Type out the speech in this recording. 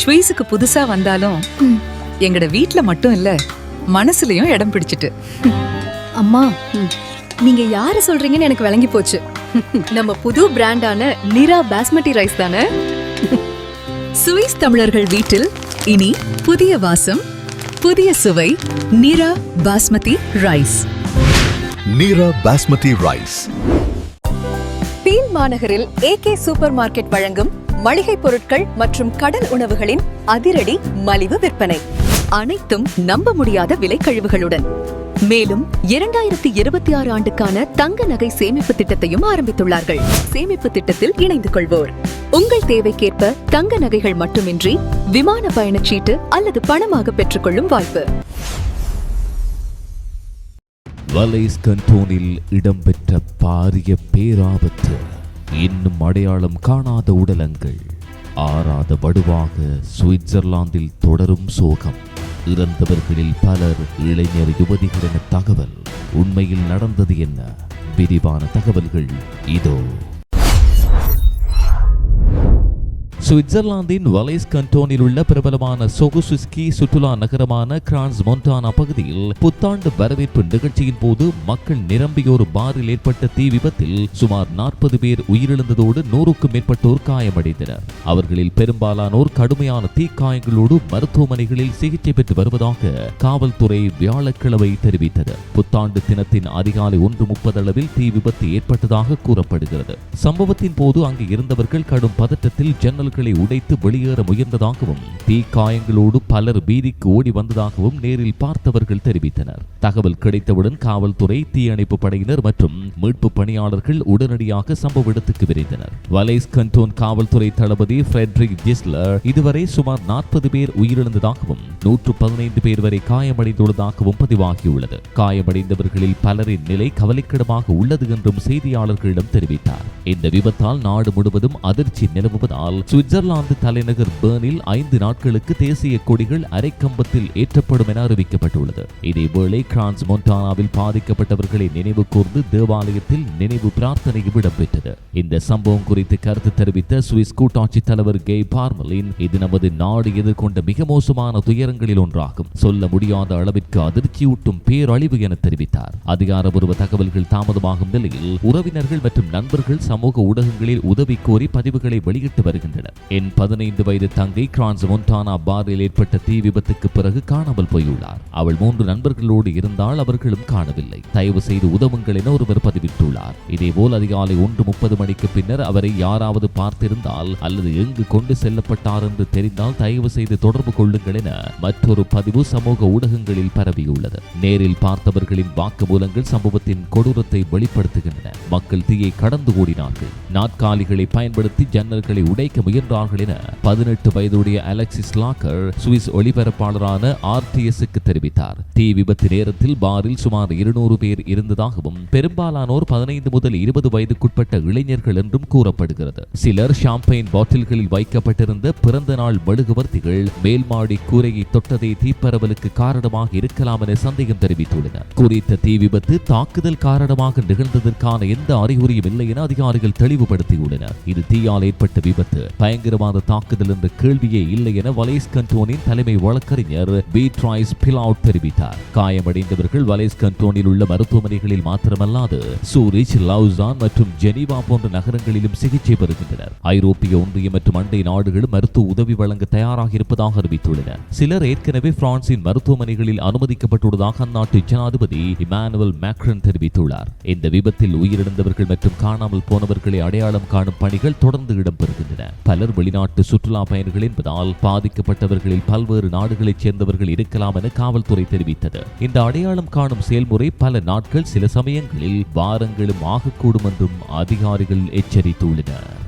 ஸ்வீஸுக்கு புதுசா வந்தாலும் எங்கட வீட்ல மட்டும் இல்ல மனசுலயும் இடம் பிடிச்சிட்டு. அம்மா நீங்க யார சொல்றீங்கன்னு எனக்கு விளங்கி போச்சு. நம்ம புது பிராண்டான நிரா பாஸ்மதி ரைஸ் தானே? சுவிஸ் தமிழர்கள் வீட்டில் இனி புதிய வாசம் புதிய சுவை Nira Basmati rice. Nira Basmati Rice. மாநகரில் ஏ கே சூப்பர் மார்க்கெட் வழங்கும் மளிகை பொருட்கள் மற்றும் கடல் உணவுகளின் அதிரடி மலிவு விற்பனை. அனைத்தும் நம்ப முடியாத விலை கழிவுகளுடன். மேலும் இரண்டாயிரத்தி இருபத்தி ஆறு ஆண்டுக்கான தங்க நகை சேமிப்பு திட்டத்தையும் ஆரம்பித்துள்ளார்கள். சேமிப்பு திட்டத்தில் இணைந்து கொள்வோர். உங்கள் தேவைக்கேற்ப தங்க நகைகள் மட்டுமின்றி விமான பயணச்சீட்டு அல்லது பணமாக பெற்றுக்கொள்ளும் வாய்ப்பு. வலைஸ் கண்டோனில் இடம்பெற்ற பாரிய பேராபத்து. இன்னும் அடையாளம் காணாத உடலங்கள். ஆறாத வடுவாக சுவிட்சர்லாந்தில் தொடரும் சோகம். இறந்தவர்களில் பலர் இளைஞர் யுவதிகள் என தகவல். உண்மையில் நடந்தது என்ன? விரிவான தகவல்கள் இதோ. சுவிட்சர்லாந்தின் வலைஸ் கண்டோனில் உள்ள பிரபலமான சொகுசுஸ்கி சுற்றுலா நகரமான கிரான்ஸ் மொன்டானா பகுதியில் புத்தாண்டு வரவேற்பு நிகழ்ச்சியின் போது மக்கள் நிரம்பிய ஒரு பாரில் ஏற்பட்ட தீ விபத்தில் சுமார் நாற்பது பேர் உயிரிழந்ததோடு நூறுக்கும் மேற்பட்டோர் காயமடைந்தனர். அவர்களில் பெரும்பாலானோர் கடுமையான தீக்காயங்களோடு மருத்துவமனைகளில் சிகிச்சை பெற்று வருவதாக காவல்துறை வியாழக்கிழமை தெரிவித்தது. புத்தாண்டு தினத்தின் அதிகாலை ஒன்று முப்பது அளவில் தீ விபத்து ஏற்பட்டதாக கூறப்படுகிறது. சம்பவத்தின் போது அங்கு இருந்தவர்கள் கடும் பதட்டத்தில் ஜன்னல்கள் உடைத்து வெளியேற முயன்றதாகவும் தீக்காயங்களோடு பலர் பீதிக்கு ஓடி வந்ததாகவும் நேரில் பார்த்தவர்கள் தெரிவித்தனர். தகவல் கிடைத்தவுடன் காவல்துறை தீயணைப்பு படையினர் மற்றும் மீட்பு பணியாளர்கள் உடனடியாக சம்பவ இடத்துக்கு விரைந்தனர். வலைஸ் கண்டோன் காவல்துறை தளபதி ஃபிரெட்ரிக் ஜிஸ்லர் இதுவரை சுமார் நாற்பது பேர் உயிரிழந்ததாகவும் நூற்று பதினைந்து பேர் வரை காயமடைந்துள்ளதாகவும் பதிவாகியுள்ளது. காயமடைந்தவர்களில் பலரின் நிலை கவலைக்கிடமாக உள்ளது என்றும் செய்தியாளர்களிடம் தெரிவித்தார். இந்த விபத்தால் நாடு முழுவதும் அதிர்ச்சி நிலவுவதால் சுவிட்சர்லாந்து தலைநகர் பேர்னில் ஐந்து நாட்களுக்கு தேசிய கொடிகள் அரைக்கம்பத்தில் ஏற்றப்படும் என அறிவிக்கப்பட்டுள்ளது. இதேவேளை கிரான்ஸ் மொன்டானாவில் பாதிக்கப்பட்டவர்களை நினைவு கூர்ந்து தேவாலயத்தில் நினைவு பிரார்த்தனையும் இடம்பெற்றது. இந்த சம்பவம் குறித்து கருத்து தெரிவித்த சுவிஸ் கூட்டாட்சி தலைவர் கே. பார்மலின் இது நமது நாடு எதிர்கொண்ட மிக மோசமான துயரங்களில் ஒன்றாகும். சொல்ல முடியாத அளவிற்கு அதிர்ச்சியூட்டும் பேரழிவு என தெரிவித்தார். அதிகாரபூர்வ தகவல்கள் தாமதமாகும் நிலையில் உறவினர்கள் மற்றும் நண்பர்கள் சமூக ஊடகங்களில் உதவி கோரி பதிவுகளை வெளியிட்டு வருகின்றனர். என் பதினைந்து வயது தங்கை கிரான்ஸ் மொன்டானா பாரில் ஏற்பட்ட தீ விபத்துக்கு பிறகு காணாமல் போயுள்ளார். அவள் மூன்று நண்பர்களோடு இருந்தால் அவர்களும் காணவில்லை. தயவு செய்து உதவுங்கள் என ஒருவர் பதிவிட்டுள்ளார். இதேபோல் அதிகாலை ஒன்று முப்பது மணிக்கு பின்னர் அவரை யாராவது பார்த்திருந்தால் அல்லது எங்கு கொண்டு செல்லப்பட்டார் என்று தெரிந்தால் தயவு செய்து தொடர்பு கொள்ளுங்கள் என மற்றொரு பதிவு சமூக ஊடகங்களில் பரவியுள்ளது. நேரில் பார்த்தவர்களின் வாக்குமூலங்கள் சம்பவத்தின் கொடூரத்தை வெளிப்படுத்துகின்றன. மக்கள் தீயை கடந்து ஓடினார்கள். நாற்காலிகளை பயன்படுத்தி ஜன்னல்களை உடைக்க முயன்றார்கள் என பதினெட்டு வயதுடைய அலெக்சிஸ் லாக்கர் சுவிஸ் ஒளிபரப்பாளரான ஆர்டிஎஸ்க்கு தெரிவித்தார். தீ விபத்து நேரத்தில் பாரில் சுமார் இருநூறு பேர் இருந்ததாகவும் பெரும்பாலானோர் பதினைந்து முதல் இருபது வயதுக்குட்பட்ட இளைஞர்கள் என்றும் கூறப்படுகிறது. சிலர் ஷாம்பெயின் பாட்டில்களில் வைக்கப்பட்டிருந்த பிறந்த நாள் மெழுகுவர்த்திகள் மேல்மாடி கூரையை தொட்டதே தீப்பரவலுக்கு காரணமாக இருக்கலாம் என சந்தேகம் தெரிவித்துள்ளனர். குறித்த தீ விபத்து தாக்குதல் காரணமாக நிகழ்ந்ததற்கான எந்த அறிகுறியும் இல்லை என அதிகாரிகள் தெளிவுபடுத்தியுள்ளனர். இது தீயால் ஏற்பட்ட விபத்து. பயங்கரவாத தாக்குதல் என்ற கேள்வியே இல்லை என வலேஸ் கண்டோனின் தலைமை வழக்கறிஞர் பீட்ராய்ஸ் பிலவுட் தெரிவித்தார். காயமடைந்தவர்கள் வலேஸ் கண்டோனில் உள்ள மருத்துவமனைகளில் மாத்திரமல்லாது சூரிச் லவுசான் மற்றும் ஜெனீவா போன்ற நகரங்களிலும் சிகிச்சை பெறுகின்றனர். ஐரோப்பிய ஒன்றியம் மற்றும் அண்டை நாடுகளும் மருத்துவ உதவி வழங்க தயாராக இருப்பதாக அறிவித்துள்ளனர் சிலர் ஏற்கனவே பிரான்சின் மருத்துவமனைகளில் அனுமதிக்கப்பட்டுள்ளதாக அந்நாட்டு ஜனாதிபதி இமானுவல் மேக்ரன் தெரிவித்துள்ளார். இந்த விபத்தில் உயிரிழந்தவர்கள் மற்றும் காணாமல் போனவர்களை அடையாளம் காணும் பணிகள் தொடர்ந்து இடம்பெறுகின்றன. பல பலர் வெளிநாட்டு சுற்றுலா பயணிகள் என்பதால் பாதிக்கப்பட்டவர்களில் பல்வேறு நாடுகளைச் சேர்ந்தவர்கள் இருக்கலாம் என காவல்துறை தெரிவித்தது. இந்த அடையாளம் காணும் செயல்முறை பல நாட்கள் சில சமயங்களில் வாரங்களும் ஆகக்கூடும் என்றும் அதிகாரிகள் எச்சரித்துள்ளனர்.